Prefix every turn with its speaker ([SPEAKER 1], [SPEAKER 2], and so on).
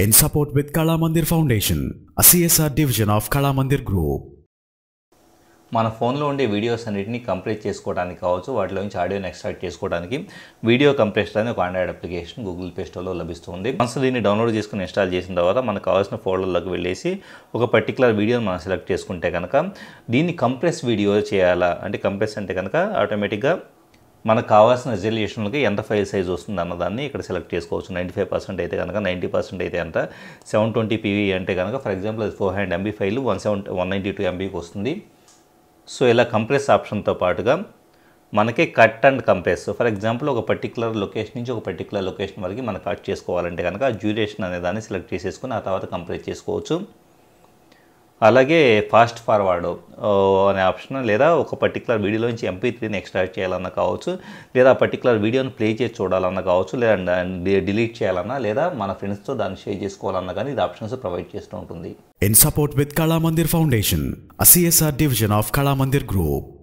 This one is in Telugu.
[SPEAKER 1] in support with Kala Mandir Foundation, a CSR division of Kala Mandir Group.
[SPEAKER 2] మన ఫోన్లో ఉండే వీడియోస్ అన్నిటిని కంప్రెస్ చేసుకోవడానికి కావచ్చు వాటిలో నుంచి ఆడియోని ఎక్స్ట్రాక్ట్ చేసుకోవడానికి వీడియో కంప్రెసర్ అనే ఒక ఆండ్రాయిడ్ అప్లికేషన్ గూగుల్ ప్లే స్టోర్లో లభిస్తుంది మనసు దీన్ని డౌన్లోడ్ చేసుకుని ఇన్స్టాల్ చేసిన తర్వాత మనకు కావాల్సిన ఫోల్డర్లోకి వెళ్ళేసి ఒక పర్టికులర్ వీడియోని మనం సెలెక్ట్ చేసుకుంటే కనుక దీన్ని కంప్రెస్ వీడియో చేయాలా అంటే కంప్రెస్ అంటే కనుక ఆటోమేటిక్గా మనకు కావాల్సిన రిజల్యూషన్కి ఎంత ఫైల్ సైజ్ వస్తుంది అన్నదాన్ని ఇక్కడ సెలెక్ట్ చేసుకోవచ్చు. నైంటీ ఫైవ్ పర్సెంట్ అయితే కనుక నైంటీ పర్సెంట్ అయితే ఎంత? సెవెన్ ట్వంటీ పీవీ అంటే కనుక ఫర్ ఎగ్జాంపుల్ అది four hundred MB file one seven one ninety two ఎంబీకి వస్తుంది. సో ఇలా కంప్రెస్ ఆప్షన్తో పాటుగా మనకి cut and compress for example ఒక పర్టికులర్ లొకేషన్ నుంచి ఒక పర్టికులర్ లొకేషన్ వరకు మనం కట్ చేసుకోవాలంటే కనుక డ్యూరేషన్ అనే దాన్ని సెలెక్ట్ చేసేసుకుని ఆ తర్వాత కంప్రెస్ చేసుకోవచ్చు. అలాగే ఫాస్ట్ ఫార్వర్డ్ అనే ఆప్షన్ లేదా ఒక పర్టికులర్ వీడియోలోంచి ఎంపీ త్రీని ఎక్స్ట్రాక్ట్ చేయాలన్నా కావచ్చు లేదా పర్టికులర్ వీడియోని ప్లే చేసి చూడాలన్నా కావచ్చు లేదా డిలీట్ చేయాలన్నా లేదా మన ఫ్రెండ్స్తో దాన్ని షేర్ చేసుకోవాలన్నా కానీ ఇది ఆప్షన్స్ ప్రొవైడ్ చేస్తూ ఉంటుంది.
[SPEAKER 1] In support with Kalamandir foundation Foundation, division of Kalamandir group